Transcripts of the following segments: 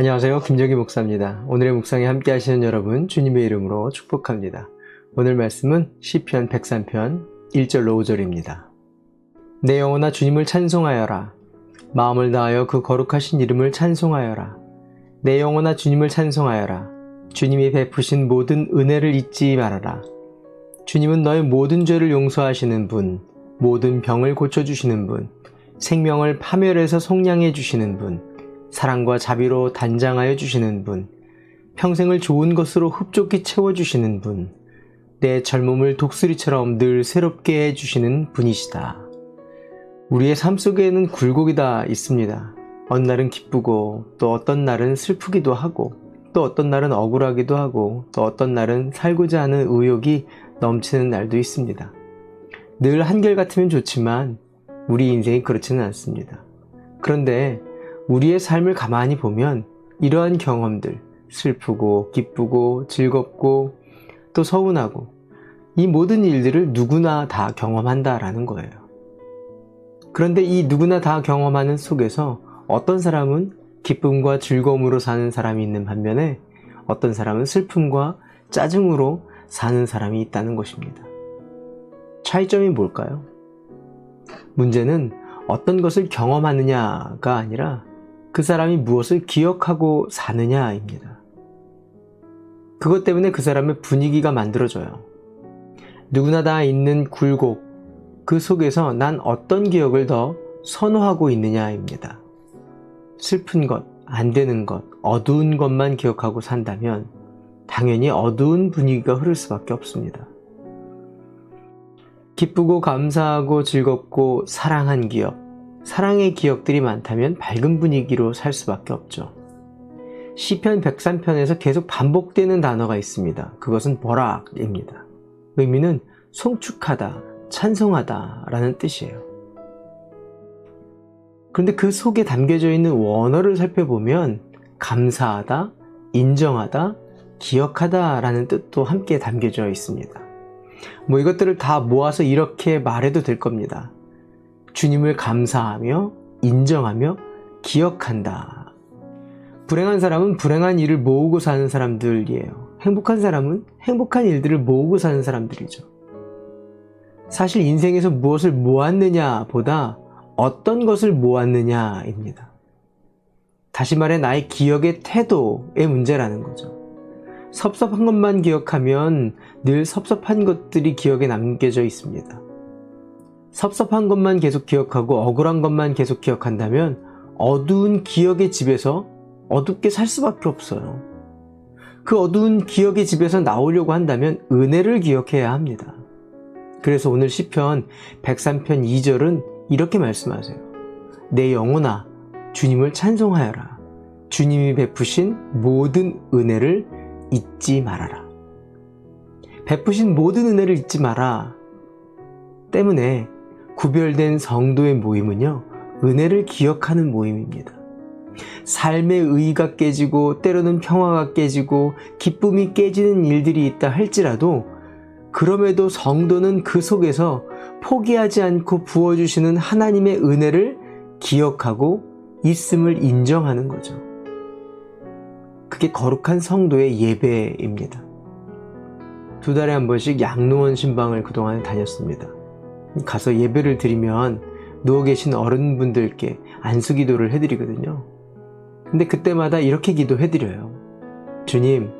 안녕하세요. 김정기 목사입니다. 오늘의 묵상에 함께 하시는 여러분 주님의 이름으로 축복합니다. 오늘 말씀은 시편 103편 1절로 5절입니다. 내 영혼아 주님을 찬송하여라. 마음을 다하여 그 거룩하신 이름을 찬송하여라. 내 영혼아 주님을 찬송하여라. 주님이 베푸신 모든 은혜를 잊지 말아라. 주님은 너의 모든 죄를 용서하시는 분, 모든 병을 고쳐주시는 분, 생명을 파멸해서 속량해 주시는 분, 사랑과 자비로 단장하여 주시는 분, 평생을 좋은 것으로 흡족히 채워주시는 분, 내 젊음을 독수리처럼 늘 새롭게 해주시는 분이시다. 우리의 삶 속에는 굴곡이 다 있습니다. 어느 날은 기쁘고, 또 어떤 날은 슬프기도 하고, 또 어떤 날은 억울하기도 하고, 또 어떤 날은 살고자 하는 의욕이 넘치는 날도 있습니다. 늘 한결 같으면 좋지만, 우리 인생이 그렇지는 않습니다. 그런데 우리의 삶을 가만히 보면 이러한 경험들, 슬프고 기쁘고 즐겁고 또 서운하고 이 모든 일들을 누구나 다 경험한다라는 거예요. 그런데 이 누구나 다 경험하는 속에서 어떤 사람은 기쁨과 즐거움으로 사는 사람이 있는 반면에 어떤 사람은 슬픔과 짜증으로 사는 사람이 있다는 것입니다. 차이점이 뭘까요? 문제는 어떤 것을 경험하느냐가 아니라 그 사람이 무엇을 기억하고 사느냐입니다. 그것 때문에 그 사람의 분위기가 만들어져요. 누구나 다 있는 굴곡, 그 속에서 난 어떤 기억을 더 선호하고 있느냐입니다. 슬픈 것, 안 되는 것, 어두운 것만 기억하고 산다면 당연히 어두운 분위기가 흐를 수밖에 없습니다. 기쁘고 감사하고 즐겁고 사랑한 기억, 사랑의 기억들이 많다면 밝은 분위기로 살 수밖에 없죠. 시편 103편에서 계속 반복되는 단어가 있습니다. 그것은 보락입니다. 의미는 송축하다, 찬송하다 라는 뜻이에요. 그런데 그 속에 담겨져 있는 원어를 살펴보면 감사하다, 인정하다, 기억하다 라는 뜻도 함께 담겨져 있습니다. 뭐 이것들을 다 모아서 이렇게 말해도 될 겁니다. 주님을 감사하며 인정하며 기억한다. 불행한 사람은 불행한 일을 모으고 사는 사람들이에요. 행복한 사람은 행복한 일들을 모으고 사는 사람들이죠. 사실 인생에서 무엇을 모았느냐 보다 어떤 것을 모았느냐입니다. 다시 말해 나의 기억의 태도의 문제라는 거죠. 섭섭한 것만 기억하면 늘 섭섭한 것들이 기억에 남겨져 있습니다. 섭섭한 것만 계속 기억하고 억울한 것만 계속 기억한다면 어두운 기억의 집에서 어둡게 살 수밖에 없어요. 그 어두운 기억의 집에서 나오려고 한다면 은혜를 기억해야 합니다. 그래서 오늘 시편 103편 2절은 이렇게 말씀하세요. 내 영혼아 주님을 찬송하여라. 주님이 베푸신 모든 은혜를 잊지 말아라. 베푸신 모든 은혜를 잊지 마라. 때문에 구별된 성도의 모임은요, 은혜를 기억하는 모임입니다. 삶의 의의가 깨지고 때로는 평화가 깨지고 기쁨이 깨지는 일들이 있다 할지라도 그럼에도 성도는 그 속에서 포기하지 않고 부어주시는 하나님의 은혜를 기억하고 있음을 인정하는 거죠. 그게 거룩한 성도의 예배입니다. 두 달에 한 번씩 양로원 신방을 그동안 다녔습니다. 가서 예배를 드리면 누워 계신 어른분들께 안수 기도를 해드리거든요. 근데 그때마다 이렇게 기도해드려요. 주님,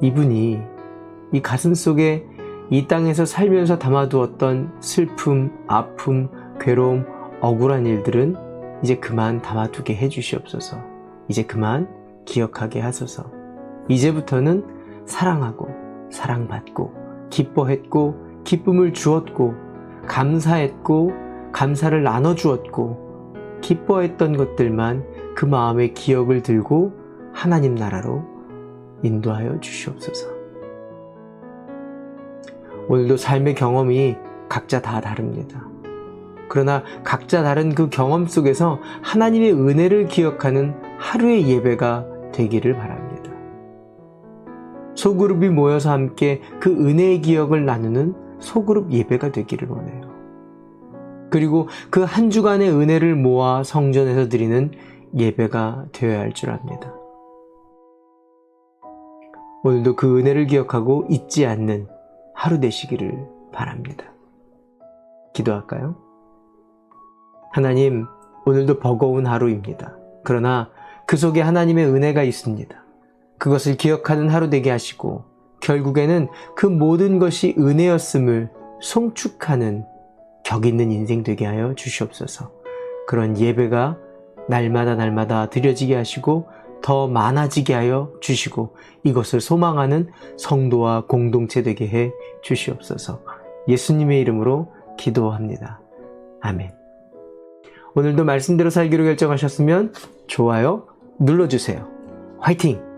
이분이 이 가슴 속에 이 땅에서 살면서 담아두었던 슬픔, 아픔, 괴로움, 억울한 일들은 이제 그만 담아두게 해주시옵소서. 이제 그만 기억하게 하소서. 이제부터는 사랑하고, 사랑받고, 기뻐했고, 기쁨을 주었고, 감사했고 감사를 나눠주었고 기뻐했던 것들만 그 마음의 기억을 들고 하나님 나라로 인도하여 주시옵소서. 오늘도 삶의 경험이 각자 다 다릅니다. 그러나 각자 다른 그 경험 속에서 하나님의 은혜를 기억하는 하루의 예배가 되기를 바랍니다. 소그룹이 모여서 함께 그 은혜의 기억을 나누는 소그룹 예배가 되기를 원해요. 그리고 그 한 주간의 은혜를 모아 성전에서 드리는 예배가 되어야 할 줄 압니다. 오늘도 그 은혜를 기억하고 잊지 않는 하루 되시기를 바랍니다. 기도할까요? 하나님, 오늘도 버거운 하루입니다. 그러나 그 속에 하나님의 은혜가 있습니다. 그것을 기억하는 하루 되게 하시고 결국에는 그 모든 것이 은혜였음을 송축하는 격 있는 인생 되게 하여 주시옵소서. 그런 예배가 날마다 날마다 드려지게 하시고 더 많아지게 하여 주시고 이것을 소망하는 성도와 공동체 되게 해 주시옵소서. 예수님의 이름으로 기도합니다. 아멘. 오늘도 말씀대로 살기로 결정하셨으면 좋아요 눌러주세요. 화이팅!